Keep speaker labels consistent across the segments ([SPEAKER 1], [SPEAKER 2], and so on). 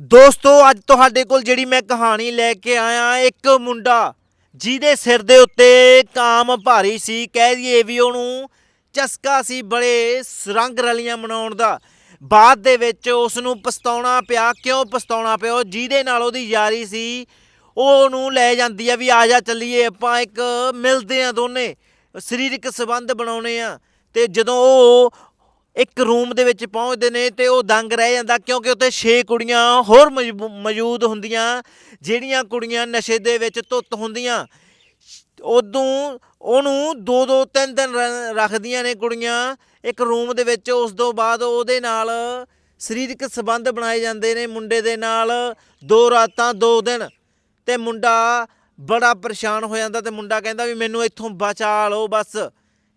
[SPEAKER 1] ਦੋਸਤੋ, ਅੱਜ ਤੁਹਾਡੇ ਕੋਲ ਜਿਹੜੀ ਮੈਂ ਕਹਾਣੀ ਲੈ ਕੇ ਆਇਆ, ਇੱਕ ਮੁੰਡਾ ਜਿਹਦੇ ਸਿਰ ਦੇ ਉੱਤੇ ਕਾਮ ਭਾਰੀ ਸੀ, ਕਹਿ ਦਈਏ ਵੀ ਉਹਨੂੰ ਚਸਕਾ ਸੀ ਬੜੇ ਰੰਗ ਰਲੀਆਂ ਮਨਾਉਣ ਦਾ। ਬਾਅਦ ਦੇ ਵਿੱਚ ਉਸ ਨੂੰ ਪਛਤਾਉਣਾ ਪਿਆ। ਕਿਉਂ ਪਛਤਾਉਣਾ ਪਿਆ? ਉਹ ਜਿਹਦੇ ਨਾਲ ਉਹਦੀ ਯਾਰੀ ਸੀ, ਉਹ ਉਹਨੂੰ ਲੈ ਜਾਂਦੀ ਆ ਵੀ ਆ ਜਾ ਚੱਲੀਏ, ਆਪਾਂ ਇੱਕ ਮਿਲਦੇ ਆ ਦੋਨੇ, ਸਰੀਰਕ ਸੰਬੰਧ ਬਣਾਉਣੇ ਆ। ਤੇ ਜਦੋਂ ਉਹ ਇੱਕ ਰੂਮ ਦੇ ਵਿੱਚ ਪਹੁੰਚਦੇ ਨੇ ਤੇ ਉਹ ਦੰਗ ਰਹਿ ਜਾਂਦਾ ਕਿਉਂਕਿ ਉੱਥੇ 6 ਕੁੜੀਆਂ ਹੋਰ ਮਜਬੂ- ਮੌਜੂਦ ਹੁੰਦੀਆਂ, ਜਿਹੜੀਆਂ ਕੁੜੀਆਂ ਨਸ਼ੇ ਦੇ ਵਿੱਚ ਧੁੱਤ ਹੁੰਦੀਆਂ। ਉਦੋਂ ਉਹਨੂੰ ਦੋ ਦੋ, ਤਿੰਨ ਦਿਨ ਰ- ਰੱਖਦੀਆਂ ਨੇ ਕੁੜੀਆਂ। ਇੱਕ ਰੂਮ ਦੇ ਵਿੱਚ ਉਸ ਤੋਂ ਬਾਅਦ ਉਹਦੇ ਨਾਲ ਸਰੀਰਕ ਸੰਬੰਧ ਬਣਾਏ ਜਾਂਦੇ ਨੇ ਮੁੰਡੇ ਦੇ ਨਾਲ ਦੋ ਰਾਤਾਂ, ਦੋ ਦਿਨ। ਤੇ ਮੁੰਡਾ ਬੜਾ ਪਰੇਸ਼ਾਨ ਹੋ ਜਾਂਦਾ ਤੇ ਮੁੰਡਾ ਕਹਿੰਦਾ ਵੀ ਮੈਨੂੰ ਇੱਥੋਂ ਬਚਾ ਲਓ ਬਸ।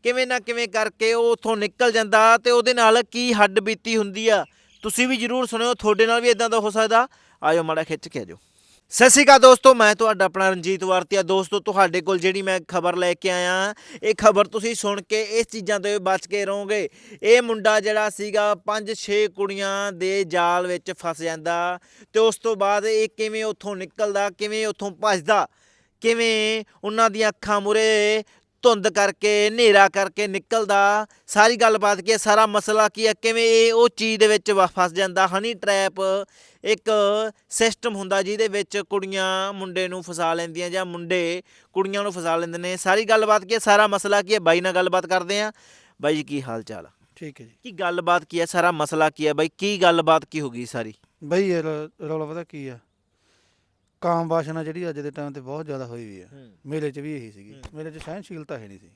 [SPEAKER 1] ਕਿਵੇਂ ਨਾ ਕਿਵੇਂ ਕਰਕੇ ਉਹ ਉੱਥੋਂ ਨਿਕਲ ਜਾਂਦਾ ਤੇ ਉਹਦੇ ਨਾਲ ਕੀ ਹੱਡ ਬੀਤੀ ਹੁੰਦੀ ਆ, ਤੁਸੀਂ ਵੀ ਜਰੂਰ ਸੁਣਿਓ, ਤੁਹਾਡੇ ਨਾਲ ਵੀ ਇਦਾਂ ਦਾ ਹੋ ਸਕਦਾ। ਆਇਓ ਮਾੜਾ ਖਿੱਚ ਕੇ ਆਜੋ। ਸਤਿ ਸ਼੍ਰੀ ਅਕਾਲ ਦੋਸਤੋ, ਮੈਂ ਤੁਹਾਡਾ ਆਪਣਾ ਰਣਜੀਤ ਵਾਰਤੀਆ। ਦੋਸਤੋ, ਤੁਹਾਡੇ ਕੋਲ ਜਿਹੜੀ ਮੈਂ ਖਬਰ ਲੈ ਕੇ ਆਇਆ, ਇਹ ਖਬਰ ਤੁਸੀਂ ਸੁਣ ਕੇ ਇਸ ਚੀਜ਼ਾਂ ਤੋਂ ਬਚ ਕੇ ਰਹੋਗੇ। ਇਹ ਮੁੰਡਾ ਜਿਹੜਾ ਸੀਗਾ 5-6 ਕੁੜੀਆਂ ਦੇ ਜਾਲ ਵਿੱਚ ਫਸ ਜਾਂਦਾ ਤੇ ਉਸ ਤੋਂ ਬਾਅਦ ਇਹ ਕਿਵੇਂ ਉੱਥੋਂ ਨਿਕਲਦਾ, ਕਿਵੇਂ ਉੱਥੋਂ ਭੱਜਦਾ, ਕਿਵੇਂ ਉਹਨਾਂ ਦੀਆਂ ਅੱਖਾਂ ਮੁਰੇ ਧੁੰਦ ਕਰਕੇ ਹਨੇਰਾ ਕਰਕੇ ਨਿਕਲਦਾ। ਸਾਰੀ ਗੱਲਬਾਤ ਕੀ ਹੈ? ਸਾਰਾ ਮਸਲਾ ਕੀ ਹੈ? ਕਿਵੇਂ ਇਹ ਉਹ ਚੀਜ਼ ਦੇ ਵਿੱਚ ਫਸ ਜਾਂਦਾ? ਹਨੀ ਟਰੈਪ ਇੱਕ ਸਿਸਟਮ ਹੁੰਦਾ ਜਿਹਦੇ ਵਿੱਚ ਕੁੜੀਆਂ ਮੁੰਡੇ ਨੂੰ ਫਸਾ ਲੈਂਦੀਆਂ ਜਾਂ ਮੁੰਡੇ ਕੁੜੀਆਂ ਨੂੰ ਫਸਾ ਲੈਂਦੇ ਨੇ। ਸਾਰੀ ਗੱਲਬਾਤ ਕੀ ਹੈ? ਸਾਰਾ ਮਸਲਾ ਕੀ ਹੈ? ਬਾਈ ਨਾਲ ਗੱਲਬਾਤ ਕਰਦੇ ਆ ਬਾਈ ਜੀ ਕੀ ਹਾਲ ਚਾਲ
[SPEAKER 2] ਠੀਕ ਹੈ ਜੀ।
[SPEAKER 1] ਕੀ ਗੱਲਬਾਤ ਕੀ ਹੈ? ਸਾਰਾ ਮਸਲਾ ਕੀ ਹੈ ਬਾਈ? ਕੀ ਗੱਲਬਾਤ ਕੀ ਹੋ ਗਈ ਸਾਰੀ?
[SPEAKER 2] ਬਈ ਰੌਲਾ ਪਤਾ ਕੀ ਆ ਕਾਮ ਵਾਸ਼ਨਾ ਜਿਹੜੀ ਅੱਜ ਦੇ ਟਾਈਮ ਤੇ ਬਹੁਤ ਜ਼ਿਆਦਾ ਹੋਈ ਵੀ ਆ। ਮੇਰੇ 'ਚ ਵੀ ਇਹੀ ਸੀਗੀ।
[SPEAKER 1] ਹੂੰ।
[SPEAKER 2] ਮੇਰੇ 'ਚ ਸਹਿਨਸ਼ੀਲਤਾ ਹੈ ਨਹੀਂ ਸੀ।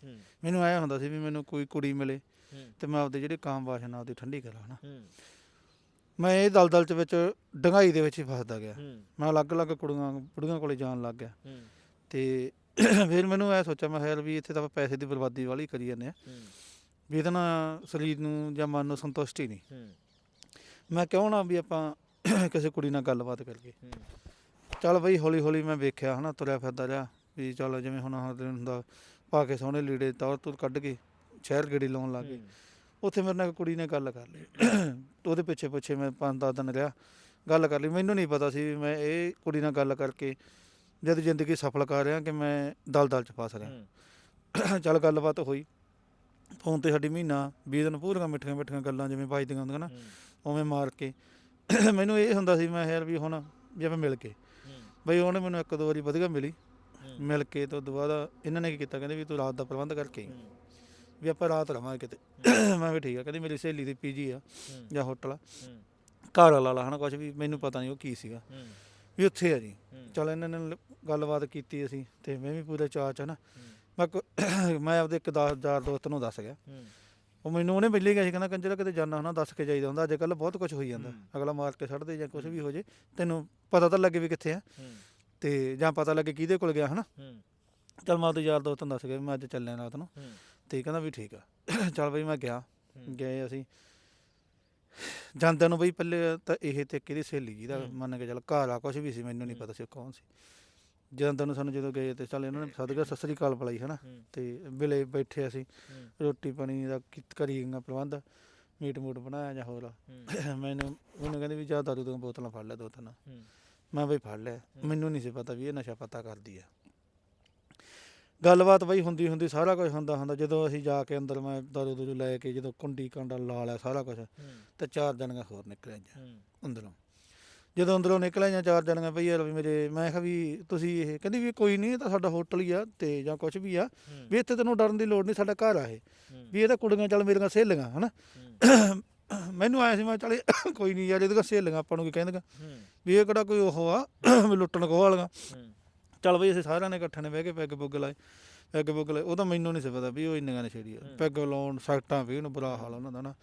[SPEAKER 2] ਮੈਨੂੰ ਐ ਹੁੰਦਾ ਸੀ ਵੀ ਮੈਨੂੰ ਕੋਈ ਕੁੜੀ ਮਿਲੇ ਤੇ ਮੈਂ ਆਪਦੇ ਜਿਹੜੇ ਕਾਮ ਵਾਸ਼ਨਾ ਆਪਦੀ ਠੰਡੀ ਕਰਾਂ ਹਨਾ। ਮੈਂ ਇਹ ਦਲਦਲ 'ਚ ਵਿੱਚ ਡੰਗਾਈ ਦੇ ਵਿੱਚ ਹੀ ਫਸਦਾ ਗਿਆ। ਮੈਂ ਅਲੱਗ-ਅਲੱਗ ਕੁੜੀਆਂ ਕੁੜੀਆਂ ਕੋਲੇ ਜਾਣ ਲੱਗ ਗਿਆ। ਤੇ ਫਿਰ ਮੈਨੂੰ ਐ ਸੋਚਿਆ ਮੈਂ ਖਿਆਲ ਵੀ ਇੱਥੇ ਤਾਂ ਆਪਾਂ ਪੈਸੇ ਦੀ ਬਰਬਾਦੀ ਵਾਲੀ ਕਰੀ ਜਾਂਦੇ ਆ। ਵੀ ਇਹਦੇ ਨਾਲ ਸਰੀਰ ਨੂੰ ਜਾਂ ਮਨ ਨੂੰ ਸੰਤੁਸ਼ਟੀ ਨਹੀਂ। ਮੈਂ ਕਿਉਂ ਨਾ ਵੀ ਆਪਾਂ ਕਿਸੇ ਕੁੜੀ ਨਾਲ ਗੱਲਬਾਤ ਕਰੀਏ ਚੱਲ ਬਈ ਹੌਲੀ ਹੌਲੀ ਮੈਂ ਵੇਖਿਆ ਹਨਾ ਤੁਰਿਆ ਫਿਰਦਾ ਰਿਹਾ ਵੀ ਚੱਲ ਜਿਵੇਂ ਹੁਣ ਹਰ ਦਿਨ ਹੁੰਦਾ ਪਾ ਕੇ ਸੋਹਣੇ ਲੀੜੇ ਤੌਰ ਤੁਰ ਕੱਢ ਕੇ ਸ਼ਹਿਰ ਗੇੜੀ ਲਾਉਣ ਲੱਗ ਗਏ। ਉੱਥੇ ਮੇਰੇ ਨਾਲ ਕੁੜੀ ਨੇ ਗੱਲ ਕਰ ਲਈ। ਉਹਦੇ ਪਿੱਛੇ ਪਿੱਛੇ ਮੈਂ ਪੰਜ ਦਸ ਦਿਨ ਰਿਹਾ ਗੱਲ ਕਰ ਲਈ। ਮੈਨੂੰ ਨਹੀਂ ਪਤਾ ਸੀ ਵੀ ਮੈਂ ਇਹ ਕੁੜੀ ਨਾਲ ਗੱਲ ਕਰਕੇ ਜਦ ਜ਼ਿੰਦਗੀ ਸਫਲ ਕਰ ਰਿਹਾ ਕਿ ਮੈਂ ਦਲਦਲ ਚ ਫਸ ਰਿਹਾ। ਚੱਲ ਗੱਲਬਾਤ ਹੋਈ। ਫੋਨ ਤੇ ਸਾਡੀ ਮਹੀਨਾ 20 ਦਿਨ ਪੂਰੀਆਂ ਮਿੱਠੀਆਂ ਮਿੱਠੀਆਂ ਗੱਲਾਂ ਜਿਵੇਂ ਵੱਜਦੀਆਂ ਹੁੰਦੀਆਂ ਨਾ ਉਵੇਂ ਮਾਰ ਕੇ। ਮੈਨੂੰ ਇਹ ਹੁੰਦਾ ਸੀ ਮੈਂ ਯਾਰ ਵੀ ਹੁਣ ਜਿਵੇਂ ਮਿਲ ਕੇ ਬਈ ਉਹਨੇ ਮੈਨੂੰ ਇੱਕ ਦੋ ਵਾਰੀ ਵਧੀਆ ਮਿਲੀ। ਮਿਲ ਕੇ ਤੋਂ ਦੁਬਾਰਾ ਇਹਨਾਂ ਨੇ ਕੀ ਕੀਤਾ ਕਹਿੰਦੇ ਵੀ ਤੂੰ ਰਾਤ ਦਾ ਪ੍ਰਬੰਧ ਕਰਕੇ ਆਈ। ਵੀ ਆਪਾਂ ਰਾਤ ਰਵਾਂਗੇ ਕਿਤੇ। ਮੈਂ ਵੀ ਠੀਕ ਆ ਕਹਿੰਦੀ ਮੇਰੀ ਸਹੇਲੀ ਦੀ ਪੀਜੀ ਆ ਜਾਂ ਹੋਟਲ ਆ। ਘਰ ਵਾਲਾ ਲਾ ਹਨਾ ਕੁਝ ਵੀ ਮੈਨੂੰ ਪਤਾ ਨਹੀਂ ਉਹ ਕੀ ਸੀਗਾ। ਵੀ ਉੱਥੇ ਆ ਜੀ। ਚਲ ਇਹਨਾਂ ਨੇ ਲ- ਗੱਲਬਾਤ ਕੀਤੀ ਅਸੀਂ ਤੇ ਮੈਂ ਵੀ ਪੂਰੇ ਚਾਅ ਚ ਹਨਾ ਮੈਂ ਕੋ- ਮੈਂ ਆਪਦੇ ਇੱਕ 10000 ਦੋਸਤ ਨੂੰ ਦੱਸ ਗਿਆ। ਉਹ ਮੈਨੂੰ ਉਹਨੇ ਮਿਲੀ ਗਿਆ ਸੀ ਕਹਿੰਦਾ ਕੰਜਰਾ ਕਿਤੇ ਜਾਣਾ ਹਨਾ ਦੱਸ ਕੇ ਜਾਈਦਾ ਹੁੰਦਾ ਅੱਜ ਕੱਲ ਬਹੁਤ ਕੁਝ ਹੋਈ ਜਾਂਦਾ। ਅਗਲਾ ਮਾਰ ਕੇ ਛੱਡ ਦੇ ਜਾਂ ਕੁਝ ਵੀ ਹੋ ਜੇ ਤੈਨੂੰ ਪਤਾ ਤਾਂ ਲੱਗੇ ਵੀ ਕਿੱਥੇ ਆ। ਤੇ ਜਾਂ ਪਤਾ ਲੱਗੇ ਕਿਹਦੇ ਕੋਲ ਗਿਆ ਹਨਾ? ਚਲ ਮੈਂ ਉਹਦੇ ਯਾਰ ਦੋਸਤ ਨੂੰ ਦੱਸ ਗਿਆ ਵੀ ਮੈਂ ਅੱਜ ਚੱਲਿਆ ਰਾਤ ਨੂੰ। ਤੇ ਕਹਿੰਦਾ ਵੀ ਠੀਕ ਆ। ਚਲ ਬਈ ਮੈਂ ਗਿਆ। ਗਏ ਅਸੀਂ। ਜਾਂਦਿਆਂ ਨੂੰ ਬਈ ਪਹਿਲੇ ਤਾਂ ਇਹ ਤੇ ਕਿਹਦੀ ਸਹੇਲੀ ਜੀ ਦਾ। ਮੰਨ ਕੇ ਚੱਲ ਘਰ ਆ ਕੁਝ ਵੀ ਸੀ ਮੈਨੂੰ ਨਹੀਂ ਪਤਾ ਸੀ ਕੌਣ ਸੀ। ਜਾਂਦਿਆਂ ਨੂੰ ਸਾਨੂੰ ਜਦੋਂ ਗਏ ਤੇ ਚੱਲ ਇਹਨਾਂ ਨੇ ਸਦਕਾ ਸਤਿ ਸ੍ਰੀ ਅਕਾਲ ਬੁਲਾਈ ਹਨਾ? ਤੇ ਬਿਲੇ ਬੈਠੇ ਅਸੀਂ ਰੋਟੀ ਪਾਣੀ ਦਾ ਕੀਤ- ਕਰੀ ਗਈਆਂ ਪ੍ਰਬੰਧ ਮੀਟ ਮੂਟ ਬਣਾਇਆ ਜਾਂ ਹੋਰ। ਮੈਨੂੰ ਉਹਨੇ ਕਹਿੰਦੇ ਵੀ ਜਾ ਦਾਰੂ ਦੀਆਂ ਬੋਤਲਾਂ ਫੜ ਲੈ ਦੋ ਤਿੰਨ। ਮੈਂ ਬਈ ਫੜ ਲਿਆ। ਮੈਨੂੰ ਨਹੀਂ ਸੀ ਪਤਾ ਵੀ ਇਹ ਨਸ਼ਾ ਪਤਾ ਕਰਦੀ ਆ। ਗੱਲਬਾਤ ਬਈ ਹੁੰਦੀ ਹੁੰਦੀ ਸਾਰਾ ਕੁਝ ਹੁੰਦਾ ਹੁੰਦਾ। ਜਦੋਂ ਅਸੀਂ ਜਾ ਕੇ ਅੰਦਰ ਮੈਂ ਦਾਰੂ ਦੂਰੂ ਲੈ ਕੇ ਜਦੋਂ ਕੁੰਡੀ ਕਾਂਡਾ ਲਾ ਲਿਆ ਸਾਰਾ ਕੁਝ ਤੇ ਚਾਰ ਜਣੀਆਂ ਹੋਰ ਨਿਕਲ ਆਈਆਂ ਅੰਦਰੋਂ। ਜਦੋਂ ਅੰਦਰੋਂ ਨਿਕਲ ਆਈਆਂ ਚਾਰ ਜਣੀਆਂ ਯਾਰ ਵੀ ਮੇਰੇ ਮੈਂ ਕਿਹਾ ਵੀ ਤੁਸੀਂ ਇਹ ਕਹਿੰਦੀ ਵੀ ਕੋਈ ਨਹੀਂ ਇਹ ਤਾਂ ਸਾਡਾ ਹੋਟਲ ਹੀ ਆ ਤੇ ਜਾਂ ਕੁਝ ਵੀ ਆ। ਵੀ ਇੱਥੇ ਤੈਨੂੰ ਡਰਨ ਦੀ ਲੋੜ ਨਹੀਂ ਸਾਡਾ ਘਰ ਆ ਇਹ। ਵੀ ਇਹ ਤਾਂ ਕੁੜੀਆਂ ਚੱਲ ਮੇਰੀਆਂ ਸਹੇਲੀਆਂ ਹਨਾ? ਮੈਨੂੰ ਆਇਆ ਸੀ ਮੈਂ ਚੱਲ ਕੋਈ ਨਹੀਂ ਯਾਰ ਇਹਦੀਆਂ ਸਹੇਲੀਆਂ ਆਪਾਂ ਨੂੰ ਕੀ ਕਹਿੰਦੀਆਂ? ਵੀ ਇਹ ਕਿਹੜਾ ਕੋਈ ਉਹ ਆ ਵੀ ਲੁੱਟਣ ਖੋਹ ਵਾਲੀਆਂ। ਚੱਲ ਬਈ ਅਸੀਂ ਸਾਰਿਆਂ ਨੇ ਇਕੱਠੇ ਨੇ ਬਹਿ ਕੇ ਪੈਗ ਪੁੱਗ ਲਾਏ ਪੈਗ ਪੁੱਗ ਲਾਏ। ਉਹ ਤਾਂ ਮੈਨੂੰ ਨਹੀਂ ਸੀ ਪਤਾ ਵੀ ਉਹ ਇੰਨੀਆਂ ਨਸ਼ੇੜੀ ਆ ਪੈਗ ਲਾਉਣ ਸੈਕਟਾਂ ਵੀ ਉਹਨੂੰ ਬੁਰਾ ਹਾਲ ਉਹਨਾਂ ਦਾ ਨਾ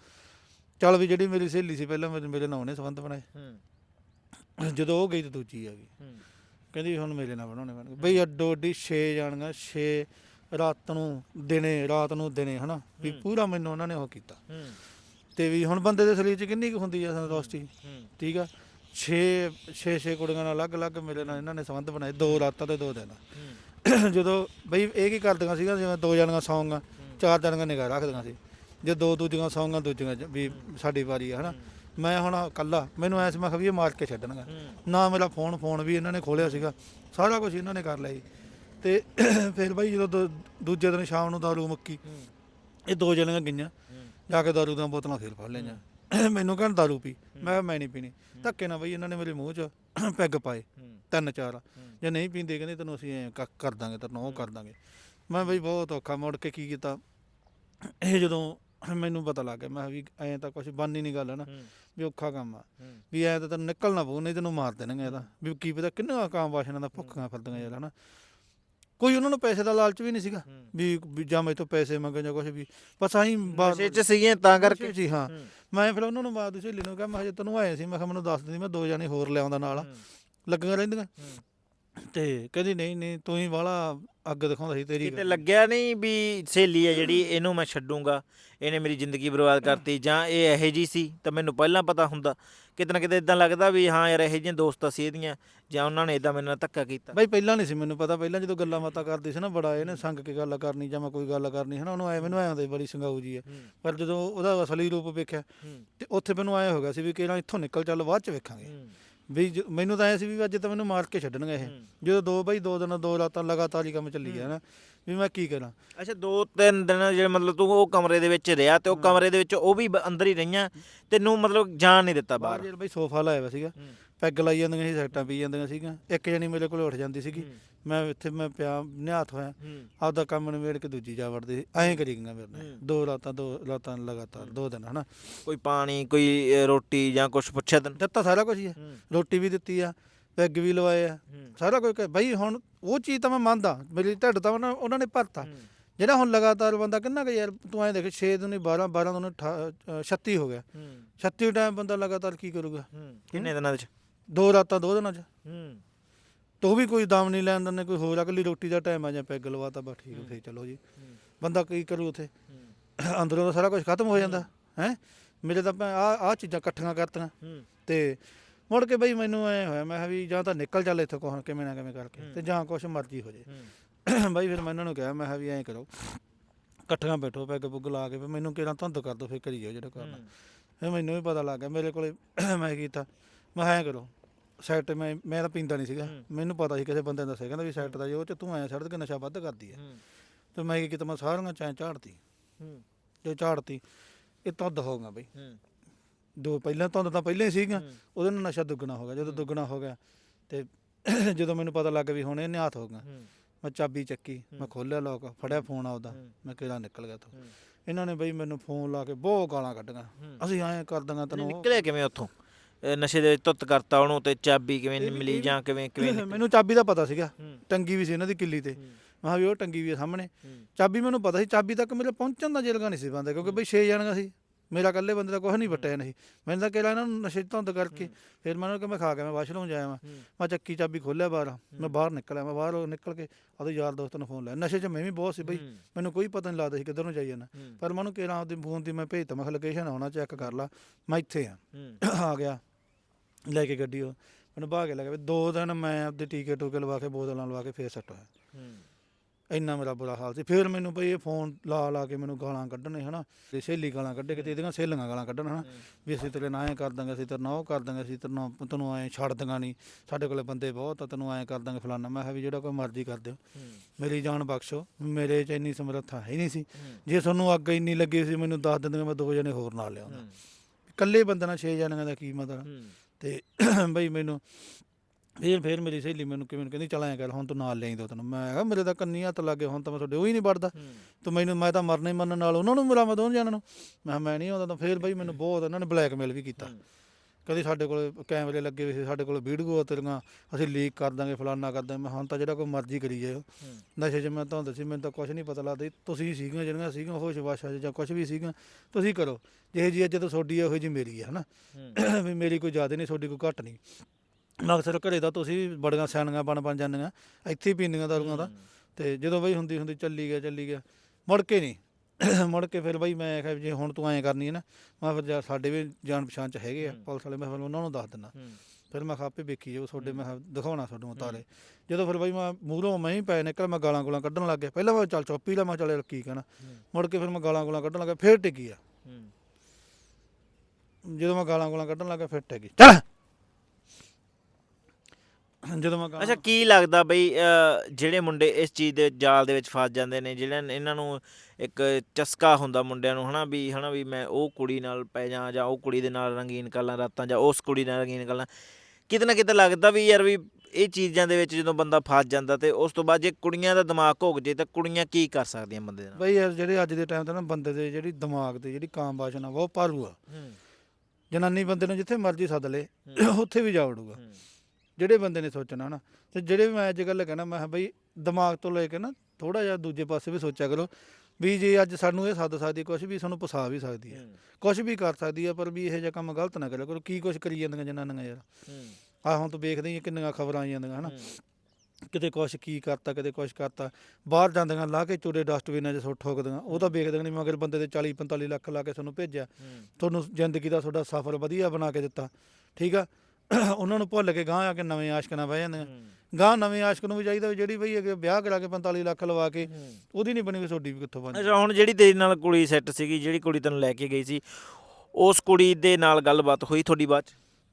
[SPEAKER 2] ਚੱਲ ਵੀ ਜਿਹੜੀ ਮੇਰੀ ਸਹੇਲੀ ਸੀ ਪਹਿਲਾਂ ਮੇਰੇ ਮੇਰੇ ਨਾਲ ਉਹਨੇ ਸੰਬੰਧ ਬਣਾਏ। ਜਦੋਂ ਉਹ ਗਈ ਤੇ ਦੂਜੀ ਆ ਗਈ। ਕਹਿੰਦੀ ਹੁਣ ਮੇਰੇ ਨਾਲ ਬਣਾਉਣੇ ਪੈਣਗੇ। ਬਈ ਅੱਡੋ ਅੱਡੀ 6 ਜਾਣੀਆਂ 6 ਰਾਤ ਨੂੰ ਦਿਨੇ ਰਾਤ ਨੂੰ ਦਿਨੇ ਹਨਾ? ਵੀ। ਪੂਰਾ ਮੈਨੂੰ ਉਹਨਾਂ ਨੇ ਉਹ ਕੀਤਾ। ਤੇ ਵੀ ਹੁਣ ਬੰਦੇ ਦੇ ਸਰੀਰ 'ਚ ਕਿੰਨੀ ਕੁ ਹੁੰਦੀ ਆ ਸੰਤੁਸ਼ਟੀ? ਠੀਕ ਆ? 6 6 6 ਕੁੜੀਆਂ ਨਾਲ ਅਲੱਗ-ਅਲੱਗ ਮੇਰੇ ਨਾਲ ਇਹਨਾਂ ਨੇ ਸੰਬੰਧ ਬਣਾਏ ਦੋ ਰਾਤਾਂ ਤੇ ਦੋ ਦਿਨ। ਜਦੋਂ ਬਈ ਇਹ ਕੀ ਕਰਦੀਆਂ ਸੀਗਾ ਜਿਵੇਂ ਦੋ ਜਣੀਆਂ ਸੌਂਗਾ ਚਾਰ ਜਣੀਆਂ ਨਿਗਾਹ ਰੱਖਦੀਆਂ ਸੀ। ਜੇ ਦੋ ਦੂਜੀਆਂ ਸੌਂਗਾ ਦੂਜੀਆਂ ਵੀ ਸਾਡੀ ਵਾਰੀ ਆ ਹਨਾ? ਮੈਂ ਹੁਣ ਇਕੱਲਾ ਮੈਨੂੰ ਐਸ ਮੈਂ ਕਿਹਾ ਵੀ ਇਹ ਮਾਰ ਕੇ ਛੱਡਣਗਾ। ਨਾ ਮੇਰਾ ਫੋਨ ਫੋਨ ਵੀ ਇਹਨਾਂ ਨੇ ਖੋਲਿਆ ਸੀਗਾ। ਸਾਰਾ ਕੁਝ ਇਹਨਾਂ ਨੇ ਕਰ ਲਿਆ ਜੀ। ਤੇ ਫਿਰ ਬਾਈ ਜਦੋਂ ਦੂ- ਦੂਜੇ ਦਿਨ ਸ਼ਾਮ ਨੂੰ ਦਾਰੂ ਮੁੱਕੀ ਇਹ ਦੋ ਜਣੀਆਂ ਗਈਆਂ। ਜਾ ਕੇ ਦਾਰੂ ਦੀਆਂ ਬੋਤਲਾਂ ਫੇਰ ਫੜ ਲਈਆਂ। ਮੈਨੂੰ ਕਹਿਣ ਦਾਰੂ ਪੀ। ਮੈਂ ਕਿਹਾ ਮੈਂ ਨਹੀਂ ਪੀਣੀ। ਧੱਕੇ ਨਾਲ ਬਈ ਇਹਨਾਂ ਨੇ ਮੇਰੇ ਮੂੰਹ 'ਚ ਪੈਗ ਪਾਏ। ਤਿੰਨ ਚਾਰ। ਜੇ ਨਹੀਂ ਪੀਂਦੇ ਕਹਿੰਦੇ ਤੈਨੂੰ ਅਸੀਂ ਐਂ ਕ- ਕਰ ਦਾਂਗੇ ਤੈਨੂੰ ਉਹ ਕਰ ਦਾਂਗੇ। ਮੈਂ ਬਈ ਬਹੁਤ ਔਖਾ ਮੁੜ ਕੇ ਕੀ ਕੀਤਾ। ਇਹ ਜਦੋਂ ਮੈਨੂੰ ਪਤਾ ਲੱਗ ਗਿਆ ਮੈਂ ਕਿਹਾ ਵੀ ਐਂ ਤਾਂ ਕੁਝ ਬਣ ਹੀ ਨਹੀਂ ਗੱਲ ਹੈ। ਨਾ ਵੀ ਔਖਾ ਕੰਮ ਆ। ਵੀ ਐ ਤਾਂ ਤੈਨੂੰ ਨਿਕਲਣਾ ਪਊ ਨਹੀਂ ਤੈਨੂੰ ਮਾਰ ਦੇਣਗੇ ਇਹਦਾ ਵੀ ਕੀ ਪਤਾ ਕਿੰਨਾ ਕਾਮ ਵਾਸ਼ਨਾਂ ਦਾ ਭੁੱਖੀਆਂ ਫਿਰਦੀਆਂ ਯਾਰ ਹਨਾ। ਕੋਈ ਉਹਨਾਂ ਨੂੰ ਪੈਸੇ ਦਾ ਲਾਲਚ ਵੀ ਨਹੀਂ ਸੀਗਾ। ਵੀ ਵੀ ਜਾਂ ਮੇਰੇ ਤੋਂ ਪੈਸੇ ਮੰਗੇ ਜਾਂ ਕੁਝ ਵੀ। ਬਸ ਆਹੀਂ
[SPEAKER 1] ਨਸ਼ੇ 'ਚ ਸੀਗੇ ਤਾਂ ਕਰਕੇ।
[SPEAKER 2] ਜੀ ਹਾਂ। ਮੈਂ ਫਿਰ ਉਹਨਾਂ ਨੂੰ ਬਾਅਦ ਸਹੇਲੀ ਨੂੰ ਕਿਹਾ ਮੈਂ ਹਜੇ ਤੈਨੂੰ ਆਏ ਸੀ ਮੈਂ ਕਿਹਾ ਮੈਨੂੰ ਦੱਸ ਦਿੰਦੀ ਮੈਂ ਦੋ ਜਾਣੇ ਹੋਰ ਲਿਆਉਂਦਾ ਨਾਲ। ਲੱਗੀਆਂ ਰਹਿੰਦੀਆਂ। ਤੇ ਕਹਿੰਦੀ ਨਹੀਂ ਨਹੀਂ ਤੂੰ ਹੀ ਵਾਲਾ ਅੱਗ ਦਿਖਾਉਂਦਾ ਸੀ ਤੇਰੀ
[SPEAKER 1] ਕਿਤੇ ਲੱਗਿਆ ਨਹੀਂ ਵੀ ਸਹੇਲੀ ਹੈ ਜਿਹੜੀ ਇਹਨੂੰ ਮੈਂ ਛੱਡੂੰਗਾ। ਇਹਨੇ ਮੇਰੀ ਜ਼ਿੰਦਗੀ ਬਰਬਾਦ ਕਰਤੀ ਜਾਂ ਇਹ ਇਹੋ ਜੀ ਸੀ ਤਾਂ ਮੈਨੂੰ ਪਹਿਲਾਂ ਪਤਾ ਹੁੰਦਾ। ਕਿਤੇ ਨਾ ਕਿਤੇ ਇਦਾਂ ਲੱਗਦਾ ਵੀ ਹਾਂ ਯਾਰ ਇਹੋ ਜਿਹੀਆਂ ਦੋਸਤਾਂ ਸੀ ਇਹਦੀਆਂ ਜਾਂ ਉਹਨਾਂ ਨੇ ਇਦਾਂ ਮੇਰੇ ਨਾਲ ਧੱਕਾ ਕੀਤਾ।
[SPEAKER 2] ਬਾਈ ਪਹਿਲਾਂ ਨਹੀਂ ਸੀ ਮੈਨੂੰ ਪਤਾ ਪਹਿਲਾਂ ਜਦੋਂ ਗੱਲਾਂ ਬਾਤਾਂ ਕਰਦੀ ਸੀ ਨਾ ਬੜਾ ਇਹਨੇ ਸੰਗ ਕੇ ਗੱਲ ਕਰਨੀ ਜਾਂ ਮੈਂ ਕੋਈ ਗੱਲ ਕਰਨੀ ਹੈ ਨਾ ਉਹਨੂੰ ਐ ਮੈਨੂੰ ਐ ਹੁੰਦਾ ਬੜੀ ਸੰਗਾਊ ਜੀ ਹੈ। ਪਰ ਜਦੋਂ ਉਹਦਾ ਅਸਲੀ ਰੂਪ ਵੇਖਿਆ ਤੇ ਉੱਥੇ ਮੈਨੂੰ ਐ ਹੋ ਗਿਆ ਸੀ ਵੀ ਕਿਹੜਾ ਇੱਥੋਂ ਨਿਕਲ ਚੱਲ ਬਾਅਦ ਚ ਵੇਖਾਂਗੇ। ਵੀ ਜ- ਮੈਨੂੰ ਤਾਂ ਐ ਸੀ ਵੀ ਅੱਜ ਤਾਂ ਮੈਨੂੰ ਮਾਰ ਕੇ ਛੱਡਣਗੇ ਇਹ। ਜਦੋਂ ਦੋ ਬਾਈ ਦੋ ਦਿਨ ਦੋ ਰਾਤਾਂ ਲਗਾਤਾਰ ਹੀ ਕੰਮ ਚੱਲੀ ਗਿਆ ਨਾ ਵੀ ਮੈਂ ਕੀ ਕਰਾਂ?
[SPEAKER 1] ਅੱਛਾ ਦੋ ਤਿੰਨ ਦਿਨ ਜਿਹੜੇ ਮਤਲਬ ਤੂੰ ਉਹ ਕਮਰੇ ਦੇ ਵਿੱਚ ਰਿਹਾ ਤੇ ਉਹ ਕਮਰੇ ਦੇ ਵਿੱਚ ਉਹ ਵੀ ਬ- ਅੰਦਰ ਹੀ ਰਹੀਆਂ ਤੈਨੂੰ ਮਤਲਬ ਜਾਣ ਨਹੀਂ ਦਿੱਤਾ
[SPEAKER 2] ਬਾਹਰ
[SPEAKER 1] ਬਾਹਰ।
[SPEAKER 2] ਜਿਹੜਾ ਬਾਈ ਸੋਫਾ ਲਾਇਆ ਹੋਇਆ ਸੀਗਾ ਪੈਗ ਲਾਈ ਜਾਂਦੀਆਂ ਸੀ ਸੈਕਟਾਂ ਪੀ ਜਾਂਦੀਆਂ ਸੀਗੀਆਂ। ਇੱਕ ਜਣੀ ਮੇਰੇ ਕੋਲ ਉੱਠ ਜਾਂਦੀ ਸੀਗੀ। ਮੈਂ ਇੱਥੇ ਮੈਂ ਪਿਆ ਨਿਹਾਤ ਹੋਇਆ। ਆਪਦਾ ਕੰਮ ਨਿਬੇੜ ਕੇ ਦੂਜੀ ਜਾ ਵੜਦੀ ਸੀ। ਐਂ ਕਰੀ ਗਈਆਂ ਮੇਰੇ ਨਾਲ। ਦੋ ਰਾਤਾਂ ਦੋ ਰਾਤਾਂ ਲਗਾਤਾਰ ਦੋ ਦਿਨ ਹਨਾ।
[SPEAKER 1] ਕੋਈ ਪਾਣੀ ਕੋਈ ਰੋਟੀ ਜਾਂ ਕੁਝ ਪੁੱਛਿਆ ਤੈਨੂੰ?
[SPEAKER 2] ਦਿੱਤਾ ਸਾਰਾ ਕੁਝ ਹੀ ਰੋਟੀ ਵੀ ਦਿੱਤੀ ਆ ਪੈਗ ਵੀ ਲਵਾਏ ਆ। ਸਾਰਾ ਕੁਝ ਬਾਈ ਹੁਣ ਉਹ ਚੀਜ਼ ਤਾਂ ਮੈਂ ਮੰਨਦਾ। ਮੇਰੀ ਢਿੱਡ ਤਾਂ ਉਹਨਾਂ ਉਹਨਾਂ ਨੇ ਭਰਤਾ। ਜਿਹੜਾ ਹੁਣ ਲਗਾਤਾਰ ਬੰਦਾ ਕਿੰਨਾ ਕਿ ਯਾਰ ਤੂੰ ਐਂ ਦੇਖ 6 ਦਿਨ 12 12 ਦਿਨ 36 ਹੋ ਗਿਆ। 36 ਟਾਈਮ ਬੰਦਾ ਲਗਾਤਾਰ ਕੀ ਕਰੂਗਾ?
[SPEAKER 1] ਕਿੰਨੇ ਦਿਨਾਂ ਵਿੱਚ?
[SPEAKER 2] ਦੋ ਰਾਤਾਂ ਦੋ ਦਿਨਾਂ 'ਚ। ਤੋ ਵੀ ਕੋਈ ਦਮ ਨਹੀਂ ਲੈਣ ਦਿੰਦੇ ਕੋਈ ਹੋਰ ਅਗਲੀ ਰੋਟੀ ਦਾ ਟਾਈਮ ਆ ਜਾਂ ਪੈਗ ਲਵਾਤਾ ਬਸ ਠੀਕ ਫੇਰ ਚਲੋ ਜੀ। ਬੰਦਾ ਕੀ ਕਰੂ ਉਥੇ? ਅੰਦਰੋਂ ਤਾਂ ਸਾਰਾ ਕੁਝ ਖਤਮ ਹੋ ਜਾਂਦਾ। ਹੈ। ਮੇਰੇ ਤਾਂ ਆ ਆ ਚੀਜ਼ਾਂ ਇਕੱਠੀਆਂ ਕਰਤੀਆਂ। ਤੇ ਮੁੜ ਕੇ ਬਈ ਮੈਨੂੰ ਐ ਹੋਇਆ ਮੈਂ ਕਿਹਾ ਵੀ ਜਾਂ ਤਾਂ ਨਿਕਲ ਚੱਲ ਇੱਥੋਂ ਕੋਹਣ ਕਿਵੇਂ ਨਾ ਕਿਵੇਂ ਕਰਕੇ ਤੇ ਜਾਂ ਕੁਛ ਮਰਜ਼ੀ ਹੋ ਜੇ। ਬਾਈ ਫਿਰ ਮੈਂ ਇਹਨਾਂ ਨੂੰ ਕਿਹਾ ਮੈਂ ਕਿਹਾ ਵੀ ਐਂ ਕਰੋ ਇਕੱਠੀਆਂ ਬੈਠੋ ਪੈਗ ਪੁੱਗ ਲਾ ਕੇ ਵੀ ਮੈਨੂੰ ਕਿਹੜਾ ਧੁੰਦ ਕਰ ਦੋ ਫਿਰ ਕਰੀਓ ਜਿਹੜਾ ਕਰਨਾ। ਫਿਰ ਮੈਨੂੰ ਵੀ ਪਤਾ ਲੱਗ ਗਿਆ ਮੇਰੇ ਕੋਲੇ ਮੈਂ ਕੀਤਾ। ਮੈਂ ਕਿਹਾ ਐਂ ਕਰੋ ਸਾਈਟ ਮੈਂ ਮੈਂ ਤਾਂ ਪੀਂਦਾ ਨਹੀਂ ਸੀਗਾ। ਮੈਨੂੰ ਪਤਾ ਸੀ ਕਿਸੇ ਬੰਦੇ ਨੇ ਦੱਸਿਆ ਕਹਿੰਦਾ ਵੀ ਸਾਈਟ ਦਾ ਜੋ ਚ ਤੂੰ ਐਂ ਛੱਡ ਕੇ ਨਸ਼ਾ ਵੱਧ ਕਰਦੀ ਹੈ। ਤੇ ਮੈਂ ਕੀ ਕੀਤਾ ਮੈਂ ਸਾਰੀਆਂ ਚਾਂ ਝਾੜਤੀ। ਜੋ ਝਾੜਤੀ ਇਹ ਧੁੰਦ ਹੋ ਗਿਆ ਬਈ। ਦੋ ਪਹਿਲਾਂ ਧੁੰਦ ਤਾਂ ਪਹਿਲਾਂ ਹੀ ਸੀਗੀਆਂ। ਉਹਦੇ ਨਾਲ ਨਸ਼ਾ ਦੁੱਗਣਾ ਹੋ ਗਿਆ ਜਦੋਂ ਦੁੱਗਣਾ ਹੋ ਗਿਆ ਤੇ ਜਦੋਂ ਮੈਨੂੰ ਪਤਾ ਲੱਗ ਵੀ ਹੁਣ ਇਹ ਨਿਹਾਤ ਹੋ ਗਿਆ। ਮੈਂ ਚਾਬੀ ਚੱਕੀ ਮੈਂ ਖੋਲਿਆ ਲੋਕ ਫੜਿਆ ਫੋਨ ਆਉਦਾ ਮੈਂ ਕਿਹੜਾ ਨਿਕਲ ਗਿਆ ਤੋਂ ਇਹਨਾਂ ਨੇ ਬਈ ਮੈਨੂੰ ਫੋਨ ਲਾ ਕੇ ਬਹੁਤ ਗਾਲਾਂ ਕੱਢੀਆਂ। ਅਸੀਂ ਐਂ ਕਰ ਦਾਂਗਾ ਤੈਨੂੰ
[SPEAKER 1] ਨਿਕਲਿਆ ਕਿਵੇਂ ਉੱਥੋਂ? ਨਸ਼ੇ ਦੇ ਵਿੱਚ ਧੁੱਤ ਕਰਤਾ ਉਹਨੂੰ ਤੇ ਚਾਬੀ ਕਿਵੇਂ ਮਿਲੀ ਜਾਂ ਕਿਵੇਂ ਕਿਵੇਂ?
[SPEAKER 2] ਮੈਨੂੰ ਚਾਬੀ ਦਾ ਪਤਾ ਸੀਗਾ। ਟੰਗੀ ਵੀ ਸੀ ਇਹਨਾਂ ਦੀ ਕਿੱਲੀ ਤੇ। ਮੈਂ ਕਿਹਾ ਵੀ ਉਹ ਟੰਗੀ ਵੀ ਆ ਸਾਹਮਣੇ। ਚਾਬੀ ਮੈਨੂੰ ਪਤਾ ਸੀ ਚਾਬੀ ਤੱਕ ਮੇਰੇ ਪਹੁੰਚਣ ਦਾ ਜਲਗਾ ਨਹੀਂ ਸੀ ਬੰਦਾ ਕਿਉਂਕਿ ਬਈ 6 ਜਣਗਾ ਸੀ। ਮੇਰਾ ਇਕੱਲੇ ਬੰਦੇ ਦਾ ਕੁਝ ਨਹੀਂ ਵਟਿਆ ਨਹੀਂ ਮੈਨੂੰ ਤਾਂ ਕਿਹਾ ਇਹਨਾਂ ਨੂੰ ਨਸ਼ੇ ਧੁੰਦ ਕਰਕੇ ਫਿਰ ਮੈਂ ਉਹਨਾਂ ਨੂੰ ਕਿਹਾ ਮੈਂ ਖਾ ਕੇ ਮੈਂ ਵਾਸ਼ਰੂਮ ਜਾਇਆ ਮੈਂ ਮੈਂ ਚੱਕੀ ਚਾਬੀ ਖੋਲਿਆ ਬਾਹਰ। ਮੈਂ ਬਾਹਰ ਨਿਕਲਿਆ ਮੈਂ ਬਾਹਰ ਨਿਕਲ ਕੇ ਉਹਦੇ ਯਾਰ ਦੋਸਤ ਨੂੰ ਫੋਨ ਲਾਇਆ। ਨਸ਼ੇ 'ਚ ਮੈਂ ਵੀ ਬਹੁਤ ਸੀ ਬਈ। ਮੈਨੂੰ ਕੋਈ ਪਤਾ ਨਹੀਂ ਲੱਗਦਾ ਸੀ ਕਿੱਧਰ ਨੂੰ ਜਾਈ ਜਾਣਾ। ਪਰ ਮੈਨੂੰ ਕਿਹਾ ਆਪਦੇ ਫੋਨ ਤੇ ਮੈਂ ਭੇਜਤਾ ਮੈਂ ਲੋਕੇਸ਼ਨ ਆਉਣਾ ਚੈੱਕ ਕਰ ਲਾ। ਮੈਂ ਇੱਥੇ ਆ। ਆ ਗਿਆ। ਲੈ ਕੇ ਗੱਡੀ ਉਹ ਮੈਨੂੰ ਬਾਹ ਕੇ ਲੱਗਾ ਵੀ ਦੋ ਦਿਨ ਮੈਂ ਆਪਦੇ ਟੀਕੇ ਟੂਕੇ ਲਵਾ ਕੇ ਬੋਤਲਾਂ ਲਵਾ ਕੇ ਫੇਰ ਸੱਟ ਹੋਇਆ।
[SPEAKER 1] ਹੂੰ।
[SPEAKER 2] ਇੰਨਾ ਮੇਰਾ ਬੁਰਾ ਹਾਲ ਸੀ। ਫਿਰ ਮੈਨੂੰ ਬਈ ਇਹ ਫੋਨ ਲਾ ਲਾ ਕੇ ਮੈਨੂੰ ਗਾਲਾਂ ਕੱਢਣੇ ਹਨਾ। ਤੇ ਸਹੇਲੀ ਗਾਲਾਂ ਕੱਢੇ ਕਿਤੇ ਇਹਦੀਆਂ ਸਹੇਲੀਆਂ ਗਾਲਾਂ ਕੱਢਣ ਹਨਾ। ਵੀ ਅਸੀਂ ਤੇਰੇ ਨਾਲ ਐਂ ਕਰ ਦਾਂਗੇ ਅਸੀਂ ਤੇਰੇ ਨਾਲ ਉਹ ਕਰ ਦਾਂਗੇ ਅਸੀਂ ਤੇਰੇ ਨਾਲ ਤੈਨੂੰ ਐਂ ਛੱਡ ਦਾਂਗਾ ਨਹੀਂ ਸਾਡੇ ਕੋਲੇ ਬੰਦੇ ਬਹੁਤ ਆ ਤੈਨੂੰ ਐਂ ਕਰ ਦਾਂਗੇ ਫਲਾਨਾ। ਮੈਂ ਕਿਹਾ ਵੀ ਜਿਹੜਾ ਕੋਈ ਮਰਜ਼ੀ ਕਰ ਦਿਓ। ਮੇਰੀ ਜਾਨ ਬਖਸ਼ੋ। ਮੇਰੇ 'ਚ ਇੰਨੀ ਸਮਰੱਥਾ ਹੈ ਨਹੀਂ ਸੀ। ਜੇ ਤੁਹਾਨੂੰ ਅੱਗ ਇੰਨੀ ਲੱਗੀ ਸੀ ਮੈਨੂੰ ਦੱਸ ਦਿੰਦੇ ਮੈਂ ਦੋ ਜਣੇ ਹੋਰ ਨਾਲ ਲਿਆਉਂਦਾ। ਇਕੱਲੇ ਬੰਦੇ ਨਾਲ 6 ਜਣਿਆਂ ਦਾ ਕੀ ਮਤਲਬ। ਤੇ ਬਈ ਮੈਨੂੰ ਫਿਰ ਫਿਰ ਮੇਰੀ ਸਹੇਲੀ ਮੈਨੂੰ ਕਿਵੇਂ ਕਹਿੰਦੀ ਚਲ ਐਂ ਕਰ ਹੁਣ ਤੂੰ ਨਾਲ ਲਿਆਈ ਦੋ ਤੈਨੂੰ। ਮੈਂ ਕਿਹਾ ਮੇਰੇ ਤਾਂ ਕੰਨੀ ਹੱਥ ਲੱਗੇ ਹੁਣ ਤਾਂ ਮੈਂ ਤੁਹਾਡੇ ਉਹ ਹੀ ਨਹੀਂ ਵੜਦਾ।
[SPEAKER 1] ਹੂੰ।
[SPEAKER 2] ਤੇ ਮੈਨੂੰ ਮੈਂ ਤਾਂ ਮਰਨੇ ਮੰਨਣ ਨਾਲ ਉਹਨਾਂ ਨੂੰ ਮਿਲਾਵਾਂ ਦੋਨ ਜਾਣਾਂ ਨੂੰ। ਮੈਂ ਕਿਹਾ ਮੈਂ ਨਹੀਂ ਆਉਂਦਾ ਤਾਂ ਫਿਰ ਬਈ ਮੈਨੂੰ ਬਹੁਤ ਇਹਨਾਂ ਨੇ ਬਲੈਕਮੇਲ ਵੀ ਕੀਤਾ। ਕਦੀ ਸਾਡੇ ਕੋਲ ਕੈਮਰੇ ਲੱਗੇ ਹੋਏ ਸੀ ਸਾਡੇ ਕੋਲ ਵੀਡੀਓ ਤੇਰੀਆਂ ਅਸੀਂ ਲੀਕ ਕਰ ਦਾਂਗੇ ਫਲਾਨਾ ਕਰ ਦਾਂਗੇ। ਮੈਂ ਹੁਣ ਤਾਂ ਜਿਹੜਾ ਕੋਈ ਮਰਜ਼ੀ ਕਰੀ
[SPEAKER 1] ਹੂੰ।
[SPEAKER 2] ਨਸ਼ੇ 'ਚ ਮੈਂ ਤੁਹਾਨੂੰ ਦੱਸੀ ਮੈਨੂੰ ਤਾਂ ਕੁਝ ਨਹੀਂ ਪਤਾ ਲੱਗਦਾ। ਤੁਸੀਂ ਸੀਗੀਆਂ ਜਿਹੜੀਆਂ ਸੀਗੀਆਂ ਹੋਸ਼ ਵਾਸ਼ਾ 'ਚ ਜਾਂ ਕੁਝ ਵੀ ਸੀਗੀਆਂ ਤੁਸੀਂ ਕਰੋ। ਜਿਹੇ ਜੀ ਅੱਜ ਤਾਂ ਤੁਹਾਡੀ ਉਹੋ ਜੀ ਮੇਰੀ ਹੈ ਹਨਾ। ਵੀ ਮੇਰੀ ਕੋਈ ਜ਼ਿਆਦਾ ਨਹੀਂ ਤੁਹਾਡੀ ਕੋਈ ਘੱਟ ਨਹੀਂ। ਅਕਸਰ ਘਰੇ ਦਾ ਤੁਸੀਂ ਬੜੀਆਂ ਸਿਆਣੀਆਂ ਬਣ ਬਣ ਜਾਂਦੀਆਂ ਇੱਥੇ ਪੀਂਦੀਆਂ ਦਾਰੂਆਂ ਦਾ ਤੇ ਜਦੋਂ ਬਈ ਹੁੰਦੀ ਹੁੰਦੀ ਚੱਲੀ ਗਿਆ ਚੱਲੀ ਗਿਆ ਮੁੜ ਕੇ ਨਹੀਂ। ਮੁੜ ਕੇ ਫਿਰ ਬਈ ਮੈਂ ਕਿਹਾ ਵੀ ਜੇ ਹੁਣ ਤੂੰ ਐਂ ਕਰਨੀ ਹੈ ਨਾ ਮੈਂ ਫਿਰ ਜਾ ਸਾਡੇ ਵੀ ਜਾਣ ਪਛਾਣ ਚ ਹੈਗੇ ਆ ਪੁਲਿਸ ਵਾਲੇ ਮੈਂ ਫਿਰ ਉਹਨਾਂ ਨੂੰ ਦੱਸ ਦਿੰਦਾ। ਫਿਰ ਮੈਂ ਖਾਪੇ ਵੇਖੀ ਜੋ ਤੁਹਾਡੇ ਮੈਂ ਕਿਹਾ ਦਿਖਾਉਣਾ ਤੁਹਾਨੂੰ ਉਤਾਰੇ। ਜਦੋਂ ਫਿਰ ਬਈ ਮੈਂ ਮੂਹਰੋਂ ਮੈਂ ਹੀ ਪੈ ਨਿਕਲ ਮੈਂ ਗਾਲਾਂ ਗੋਲਾਂ ਕੱਢਣ ਲੱਗ ਗਿਆ। ਪਹਿਲਾਂ ਮੈਂ ਚੱਲ ਚੁੱਪ ਲਾ ਮੈਂ ਚੱਲ ਯਾਰ ਕੀ ਕਹਿਣਾ। ਮੁੜ ਕੇ ਫਿਰ ਮੈਂ ਗਾਲਾਂ ਗੋਲਾਂ ਕੱਢਣ ਲੱਗਾ ਫਿਰ ਟਿਕੀ ਆ। ਜਦੋਂ ਮੈਂ ਗਾਲਾਂ ਗੋਲਾਂ ਕੱਢਣ ਲੱਗਾ ਫਿਰ ਟੈਗੀ ਚੱਲ! ਜਦੋਂ ਮੈਂ
[SPEAKER 1] ਅੱਛਾ ਕੀ ਲੱਗਦਾ ਬਈ ਅ, ਜਿਹੜੇ ਮੁੰਡੇ ਇਸ ਚੀਜ਼ ਦੇ ਜਾਲ ਦੇ ਵਿੱਚ ਫਸ ਜਾਂਦੇ ਨੇ ਜਿਹੜਾ ਇਹਨਾਂ ਨੂੰ ਇੱਕ ਚਸਕਾ ਹੁੰਦਾ ਮੁੰਡਿਆਂ ਨੂੰ ਹਨਾ ਵੀ ਹਨਾ ਵੀ ਮੈਂ ਉਹ ਕੁੜੀ ਨਾਲ ਪੈ ਜਾ ਜਾਂ ਉਹ ਕੁੜੀ ਦੇ ਨਾਲ ਰੰਗੀਨ ਕਰਲਾਂ ਰਾਤਾਂ ਜਾਂ ਉਸ ਕੁੜੀ ਨਾਲ ਰੰਗੀਨ ਕਰਲਾਂ ਕਿਤੇ ਨਾ ਕਿਤੇ ਲੱਗਦਾ ਵੀ ਯਾਰ ਵੀ ਇਹ ਚੀਜ਼ਾਂ ਦੇ ਵਿੱਚ ਜਦੋਂ ਬੰਦਾ ਫਸ ਜਾਂਦਾ ਤੇ ਉਸ ਤੋਂ ਬਾਅਦ ਜੇ ਕੁੜੀਆਂ ਦਾ ਦਿਮਾਗ ਘੁੱਗ ਜੇ ਤਾਂ ਕੁੜੀਆਂ ਕੀ ਕਰ ਸਕਦੀਆਂ ਬੰਦੇ ਦੇ ਨਾਲ?
[SPEAKER 2] ਬਈ ਯਾਰ ਜਿਹੜੇ ਅੱਜ ਦੇ ਟਾਈਮ ਤੇ ਨਾ ਬੰਦੇ ਦੇ ਜਿਹੜੀ ਦਿਮਾਗ ਤੇ ਜਿਹੜੀ ਕਾਮ ਵਾਸ਼ਨਾ ਬਹੁਤ ਭਾਰੂ ਆ।
[SPEAKER 1] ਹੂੰ।
[SPEAKER 2] ਜਨਾਨੀ ਬੰਦੇ ਨੂੰ ਜਿੱਥੇ ਮਰਜ਼ੀ ਸੱਦ ਲੇ ਉੱਥੇ ਵੀ ਜਾ ਵੜੂਗਾ।
[SPEAKER 1] ਹੂੰ।
[SPEAKER 2] ਜਿਹੜੇ ਬੰਦੇ ਨੇ ਸੋਚਣਾ ਨਾ ਤੇ ਜਿਹੜੇ ਵੀ ਮੈਂ ਅੱਜ ਗੱਲ ਕਹਿਣਾ ਮੈਂ ਕਿਹਾ ਬਈ ਦਿਮਾਗ ਤੋਂ ਲੈ ਕੇ ਨਾ ਥੋੜਾ ਜਿਹਾ ਦੂਜੇ ਪਾਸੇ ਵੀ ਸੋਚਿਆ ਕਰੋ ਵੀ ਜੇ ਅੱਜ ਸਾਨੂੰ ਇਹ ਸੱਦ ਸਕਦੀ ਕੁਝ ਵੀ ਸਾਨੂੰ ਫਸਾ ਵੀ ਸਕਦੀ ਹੈ ਕੁਝ ਵੀ ਕਰ ਸਕਦੀ ਹੈ ਪਰ ਵੀ ਇਹੋ ਜਿਹਾ ਕੰਮ ਗਲਤ ਨਾ ਕਰਿਆ ਕਰੋ ਕੀ ਕੁਝ ਕਰੀ ਜਾਂਦੀਆਂ ਜਨਾਨੀਆਂ ਯਾਰ। ਆਹ ਹੁਣ ਤੂੰ ਵੇਖਦੇ ਹੀ ਆ ਕਿੰਨੀਆਂ ਖਬਰਾਂ ਆਈ ਜਾਂਦੀਆਂ ਹਨਾ। ਕਿਤੇ ਕੁਛ ਕੀ ਕਰਤਾ ਕਿਤੇ ਕੁਛ ਕਰਤਾ ਬਾਹਰ ਜਾਂਦੀਆਂ ਲਾ ਕੇ ਚੂੜੇ ਡਸਟਬਿਨਾਂ 'ਚ ਸੁੱਟ ਠੋਕਦੀਆਂ ਉਹ ਤਾਂ ਵੇਖਦੇ ਨਹੀਂ ਮਗਰ ਬੰਦੇ ਦੇ 40 45 ਲੱਖ ਲਾ ਕੇ ਤੁਹਾਨੂੰ ਭੇਜਿਆ। ਤੁਹਾਨੂੰ ਜ਼ਿੰਦਗੀ ਦਾ ਤੁਹਾਡਾ ਸਫ਼ਰ ਵਧੀਆ ਬਣਾ ਕੇ ਦਿੱਤਾ ਠੀਕ ਆ? ਉਹਨਾਂ ਨੂੰ ਭੁੱਲ ਕੇ ਗਾਂ ਆ ਕੇ ਨਵੇਂ ਆਸ਼ਕ ਨਾਲ ਬਹਿ ਜਾਂਦੇ ਆ। ਗਾਂ ਨਵੇਂ ਆਸ਼ਕ ਨੂੰ ਵੀ ਚਾਹੀਦਾ ਵੀ ਜਿਹੜੀ ਬਈ ਅੱਗੇ ਵਿਆਹ ਕਰਾ ਕੇ 45 ਲੱਖ ਲਵਾ ਕੇ। ਉਹਦੀ ਨਹੀਂ ਬਣੀ ਤੁਹਾਡੀ ਵੀ ਕਿੱਥੋਂ ਬਣੀ
[SPEAKER 1] ਅੱਛਾ ਹੁਣ ਜਿਹੜੀ ਤੇਰੇ ਨਾਲ ਕੁੜੀ ਸੈੱਟ ਸੀਗੀ ਜਿਹੜੀ ਕੁੜੀ ਤੈਨੂੰ ਲੈ ਕੇ ਗਈ ਸੀ ਉਸ ਕੁੜੀ ਦੇ ਨਾਲ ਗੱਲਬਾਤ ਹੋਈ ਤੁਹਾਡੀ ਬਾਅਦ ਚ?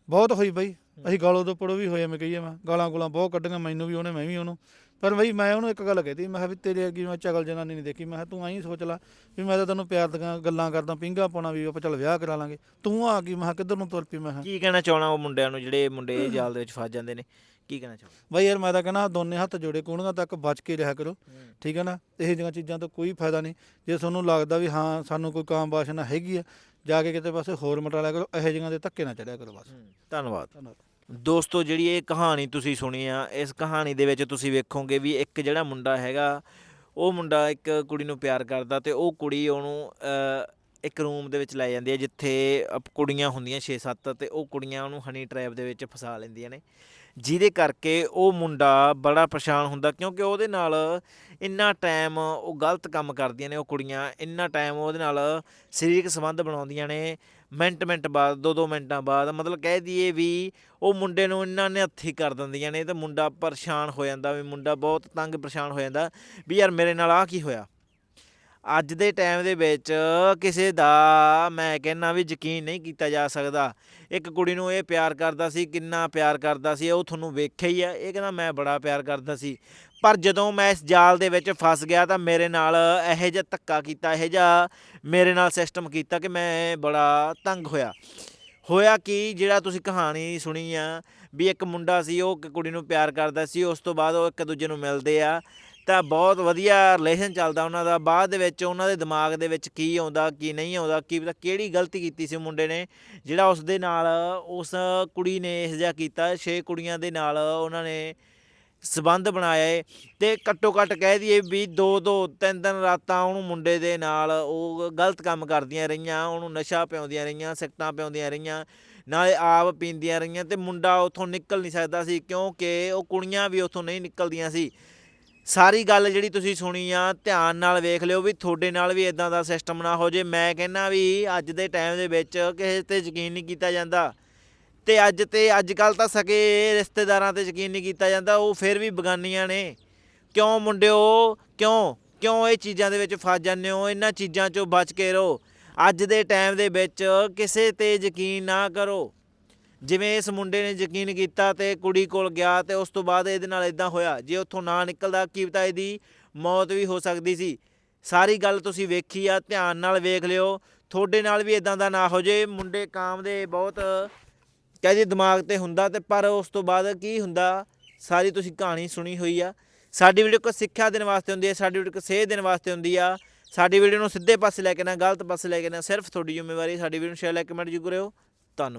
[SPEAKER 2] ਬਹੁਤ ਹੋਈ ਬਈ। ਅਸੀਂ ਗਾਲੋਂ ਤੋਂ ਪੜੋ ਵੀ ਹੋਏ ਮੈਂ ਕਹੀਏ ਮੈਂ। ਗਾਲਾਂ ਗੁਲਾਂ ਬਹੁਤ ਕੱਢੀਆਂ ਮੈਨੂੰ ਵੀ ਉਹਨੇ ਮੈਂ ਵੀ ਉਹਨੂੰ। ਪਰ ਬਈ ਮੈਂ ਉਹਨੂੰ ਇੱਕ ਗੱਲ ਕਹਿਤੀ ਮੈਂ ਕਿਹਾ ਵੀ ਤੇਰੇ ਅੱਗੇ ਮੈਂ ਚਗਲ ਜਨਾਨੀ ਨਹੀਂ ਦੇਖੀ ਮੈਂ ਕਿਹਾ ਤੂੰ ਐਂ ਸੋਚ ਲੈ ਵੀ ਮੈਂ ਤਾਂ ਤੈਨੂੰ ਪਿਆਰ ਦੀਆਂ ਗੱਲਾਂ ਕਰਦਾ ਪਿੰਗਾ ਪਾਉਣਾ ਵੀ ਆਪਾਂ ਚੱਲ ਵਿਆਹ ਕਰਾ ਲਾਂਗੇ ਤੂੰ ਆ ਗਈ ਮੈਂ ਕਿਹਾ ਕਿੱਧਰ ਨੂੰ ਤੁਰ ਪਈ ਮੈਂ ਕਿਹਾ।
[SPEAKER 1] ਕੀ ਕਹਿਣਾ ਚਾਹਣਾ ਉਹ ਮੁੰਡਿਆਂ ਨੂੰ ਜਿਹੜੇ ਮੁੰਡੇ ਜਾਲ ਦੇ ਵਿੱਚ ਫਸ ਜਾਂਦੇ ਨੇ? ਕੀ ਕਹਿਣਾ ਚਾਹਣਾ?
[SPEAKER 2] ਬਈ ਯਾਰ ਮੈਂ ਤਾਂ ਕਹਿੰਦਾ ਦੋਨੇ ਹੱਥ ਜੋੜੇ ਕੋਣੀਆਂ ਤੱਕ ਬਚ ਕੇ ਰਿਹਾ ਕਰੋ ਠੀਕ ਹੈ ਨਾ? ਇਹ ਜਿਹੀਆਂ ਚੀਜ਼ਾਂ ਤੋਂ ਕੋਈ ਫਾਇਦਾ ਨਹੀਂ। ਜੇ ਤੁਹਾਨੂੰ ਲੱਗਦਾ ਵੀ ਹਾਂ ਸਾਨੂੰ ਕੋਈ ਕਾਮ ਵਾਸ਼ਨਾ ਹੈਗੀ ਆ ਜਾ ਕੇ ਕਿਤੇ ਪਾਸੇ ਹੋਰ ਮਟਾ ਲਿਆ ਕਰੋ ਇਹੋ ਜਿਹੀਆਂ ਦੇ ਧੱਕੇ ਨਾ ਚੜਿਆ ਕਰੋ ਬਸ।
[SPEAKER 1] ਧੰਨਵਾਦ।
[SPEAKER 2] ਧੰਨਵਾਦ।
[SPEAKER 1] ਦੋਸਤੋ, ਜਿਹੜੀ ਇਹ ਕਹਾਣੀ ਤੁਸੀਂ ਸੁਣੀ ਆ, ਇਸ ਕਹਾਣੀ ਦੇ ਵਿੱਚ ਤੁਸੀਂ ਵੇਖੋਗੇ ਵੀ ਇੱਕ ਜਿਹੜਾ ਮੁੰਡਾ ਹੈਗਾ, ਉਹ ਮੁੰਡਾ ਇੱਕ ਕੁੜੀ ਨੂੰ ਪਿਆਰ ਕਰਦਾ ਤੇ ਉਹ ਕੁੜੀ ਉਹਨੂੰ ਇੱਕ ਰੂਮ ਦੇ ਵਿੱਚ ਲੈ ਜਾਂਦੀ ਹੈ, ਜਿੱਥੇ ਕੁੜੀਆਂ ਹੁੰਦੀਆਂ 6-7 ਤੇ ਉਹ ਕੁੜੀਆਂ ਉਹਨੂੰ ਹਨੀ ਟ੍ਰੈਪ ਦੇ ਵਿੱਚ ਫਸਾ ਲੈਂਦੀਆਂ ਨੇ। ਜਿਹਦੇ ਕਰਕੇ ਉਹ ਮੁੰਡਾ ਬੜਾ ਪਰੇਸ਼ਾਨ ਹੁੰਦਾ, ਕਿਉਂਕਿ ਉਹਦੇ ਨਾਲ ਇੰਨਾ ਟਾਈਮ ਉਹ ਗਲਤ ਕੰਮ ਕਰਦੀਆਂ ਨੇ ਉਹ ਕੁੜੀਆਂ, ਇੰਨਾ ਟਾਈਮ ਉਹਦੇ ਨਾਲ ਸਰੀਰਕ ਸੰਬੰਧ ਬਣਾਉਂਦੀਆਂ ਨੇ ਮਿੰਟ ਮਿੰਟ ਬਾਅਦ, ਦੋ ਦੋ ਮਿੰਟਾਂ ਬਾਅਦ, ਮਤਲਬ ਕਹਿ ਦਈਏ ਵੀ ਉਹ ਮੁੰਡੇ ਨੂੰ ਇੰਨਾ ਨੇ ਹੱਥੀ ਕਰ ਦਿੰਦੀਆਂ ਨੇ, ਤੇ ਮੁੰਡਾ ਪਰੇਸ਼ਾਨ ਹੋ ਜਾਂਦਾ, ਵੀ ਮੁੰਡਾ ਬਹੁਤ ਤੰਗ ਪਰੇਸ਼ਾਨ ਹੋ ਜਾਂਦਾ, ਵੀ ਯਾਰ ਮੇਰੇ ਨਾਲ ਆ ਕੀ ਹੋਇਆ? ਅੱਜ ਦੇ ਟਾਈਮ ਦੇ ਵਿੱਚ ਕਿਸੇ ਦਾ ਮੈਂ ਕਹਿੰਨਾ ਵੀ ਯਕੀਨ ਨਹੀਂ ਕੀਤਾ ਜਾ ਸਕਦਾ। ਇੱਕ ਕੁੜੀ ਨੂੰ ਇਹ ਪਿਆਰ ਕਰਦਾ ਸੀ, ਕਿੰਨਾ ਪਿਆਰ ਕਰਦਾ ਸੀ, ਉਹ ਤੁਹਾਨੂੰ ਵੇਖਿਆ ਹੀ ਆ। ਇਹ ਕਹਿੰਦਾ, ਮੈਂ ਬੜਾ ਪਿਆਰ ਕਰਦਾ ਸੀ। ਪਰ ਜਦੋਂ ਮੈਂ ਇਸ ਜਾਲ ਦੇ ਵਿੱਚ ਫਸ ਗਿਆ ਤਾਂ ਮੇਰੇ ਨਾਲ ਇਹੋ ਜਿਹਾ ਧੱਕਾ ਕੀਤਾ, ਇਹੋ ਜਿਹਾ ਮੇਰੇ ਨਾਲ ਸਿਸਟਮ ਕੀਤਾ ਕਿ ਮੈਂ ਬੜਾ ਤੰਗ ਹੋਇਆ। ਹੋਇਆ ਕਿ? ਜਿਹੜਾ ਤੁਸੀਂ ਕਹਾਣੀ ਸੁਣੀ ਆ ਵੀ ਇੱਕ ਮੁੰਡਾ ਸੀ, ਉਹ ਇੱਕ ਕੁੜੀ ਨੂੰ ਪਿਆਰ ਕਰਦਾ ਸੀ, ਉਸ ਤੋਂ ਬਾਅਦ ਉਹ ਇੱਕ ਦੂਜੇ ਨੂੰ ਮਿਲਦੇ ਆ। ਤਾਂ ਬਹੁਤ ਵਧੀਆ ਰਿਲੇਸ਼ਨ ਚੱਲਦਾ ਉਹਨਾਂ ਦਾ। ਬਾਅਦ ਦੇ ਵਿੱਚ ਉਹਨਾਂ ਦੇ ਦਿਮਾਗ ਦੇ ਵਿੱਚ ਕੀ ਆਉਂਦਾ, ਕੀ ਨਹੀਂ ਆਉਂਦਾ, ਕੀ ਪਤਾ ਕਿਹੜੀ ਗਲਤੀ ਕੀਤੀ ਸੀ ਮੁੰਡੇ ਨੇ, ਜਿਹੜਾ ਉਸ ਦੇ ਨਾਲ ਉਸ ਕੁੜੀ ਨੇ ਇਹ ਜਿਹਾ ਕੀਤਾ, ਛੇ ਕੁੜੀਆਂ ਦੇ ਨਾਲ ਉਹਨਾਂ ਨੇ ਸਬੰਧ ਬਣਾਇਆ ਏ ਤੇ ਘੱਟੋ ਘੱਟ ਕਹਿ ਦਈਏ ਵੀ ਦੋ ਦੋ ਤਿੰਨ ਦਿਨ ਰਾਤਾਂ ਉਹਨੂੰ ਮੁੰਡੇ ਦੇ ਨਾਲ ਉਹ ਗਲਤ ਕੰਮ ਕਰਦੀਆਂ ਰਹੀਆਂ, ਉਹਨੂੰ ਨਸ਼ਾ ਪਿਆਉਂਦੀਆਂ ਰਹੀਆਂ ਸਿਗਟਾਂ ਪਿਆਉਂਦੀਆਂ ਰਹੀਆਂ, ਨਾਲੇ ਆਪ ਪੀਂਦੀਆਂ ਰਹੀਆਂ ਤੇ ਮੁੰਡਾ ਉੱਥੋਂ ਨਿਕਲ ਨਹੀਂ ਸਕਦਾ ਸੀ ਕਿਉਂਕਿ ਉਹ ਕੁੜੀਆਂ ਵੀ ਉੱਥੋਂ ਨਹੀਂ ਨਿਕਲਦੀਆਂ ਸੀ। ਸਾਰੀ ਗੱਲ ਜਿਹੜੀ ਤੁਸੀਂ ਸੁਣੀ ਆ, ਧਿਆਨ ਨਾਲ ਵੇਖ ਲਿਓ ਵੀ ਤੁਹਾਡੇ ਨਾਲ ਵੀ ਇਦਾਂ ਦਾ ਸਿਸਟਮ ਨਾ ਹੋ ਜੇ। ਮੈਂ ਕਹਿੰਨਾ ਵੀ ਅੱਜ ਦੇ ਟਾਈਮ ਦੇ ਵਿੱਚ ਕਿਸੇ ਤੇ ਯਕੀਨ ਨਹੀਂ ਕੀਤਾ ਜਾਂਦਾ। ਤੇ ਅੱਜ ਤੇ ਅੱਜ ਕੱਲ ਤਾਂ ਸਕੇ ਰਿਸ਼ਤੇਦਾਰਾਂ ਤੇ ਯਕੀਨ ਨਹੀਂ ਕੀਤਾ ਜਾਂਦਾ, ਉਹ ਫਿਰ ਵੀ ਬਗਾਨੀਆਂ ਨੇ। ਕਿਉਂ ਮੁੰਡਿਓ? ਕਿਉਂ? ਕਿਉਂ ਇਹ ਚੀਜ਼ਾਂ ਦੇ ਵਿੱਚ ਫਸ ਜਾਂਦੇ ਹੋ? ਇਹਨਾਂ ਚੀਜ਼ਾਂ ਚੋਂ ਬਚ ਕੇ ਰਹੋ। ਅੱਜ ਦੇ ਟਾਈਮ ਦੇ ਵਿੱਚ ਕਿਸੇ ਤੇ ਯਕੀਨ ਨਾ ਕਰੋ। ਜਿਵੇਂ ਇਸ ਮੁੰਡੇ ਨੇ ਯਕੀਨ ਕੀਤਾ ਤੇ ਕੁੜੀ ਕੋਲ ਗਿਆ ਤੇ ਉਸ ਤੋਂ ਬਾਅਦ ਇਹਦੇ ਨਾਲ ਇਦਾਂ ਹੋਇਆ, ਜੇ ਉੱਥੋਂ ਨਾ ਨਿਕਲਦਾ ਕੀ ਪਤਾ ਇਹਦੀ ਮੌਤ ਵੀ ਹੋ ਸਕਦੀ ਸੀ। ਸਾਰੀ ਗੱਲ ਤੁਸੀਂ ਵੇਖੀ ਆ, ਧਿਆਨ ਨਾਲ ਵੇਖ ਲਿਓ। ਤੁਹਾਡੇ ਨਾਲ ਵੀ ਇਦਾਂ ਦਾ ਨਾ ਹੋ ਜੇ, ਮੁੰਡੇ ਕਾਮ ਦੇ ਬਹੁਤ ਕਹਿੰਦੇ ਦਿਮਾਗ ਤੇ ਹੁੰਦਾ ਤੇ ਪਰ ਉਸ ਤੋਂ ਬਾਅਦ ਕੀ ਹੁੰਦਾ, ਸਾਰੀ ਤੁਸੀਂ ਕਹਾਣੀ ਸੁਣੀ ਹੋਈ ਆ। ਸਾਡੀ ਵੀਡੀਓ ਕੋ ਸਿੱਖਿਆ ਦੇਣ ਵਾਸਤੇ ਹੁੰਦੀ ਹੈ ਸਾਡੀ ਵੀਡੀਓ ਕੋ ਸੇਧ ਦੇਣ ਵਾਸਤੇ ਹੁੰਦੀ ਆ। ਸਾਡੀ ਵੀਡੀਓ ਨੂੰ ਸਿੱਧੇ ਪਾਸੇ ਲੈ ਕੇ ਨਾ, ਗਲਤ ਪਾਸੇ ਲੈ ਕੇ ਨਾ, ਸਿਰਫ ਤੁਹਾਡੀ ਜ਼ਿੰਮੇਵਾਰੀ ਸਾਡੀ ਵੀਡੀਓ ਨੂੰ ਸ਼ੇਅਰ ਲਾਈਕ ਕਮੈਂਟ ਜ਼ਰੂਰ ਕਰਿਓ ਧੰਨਵਾਦ।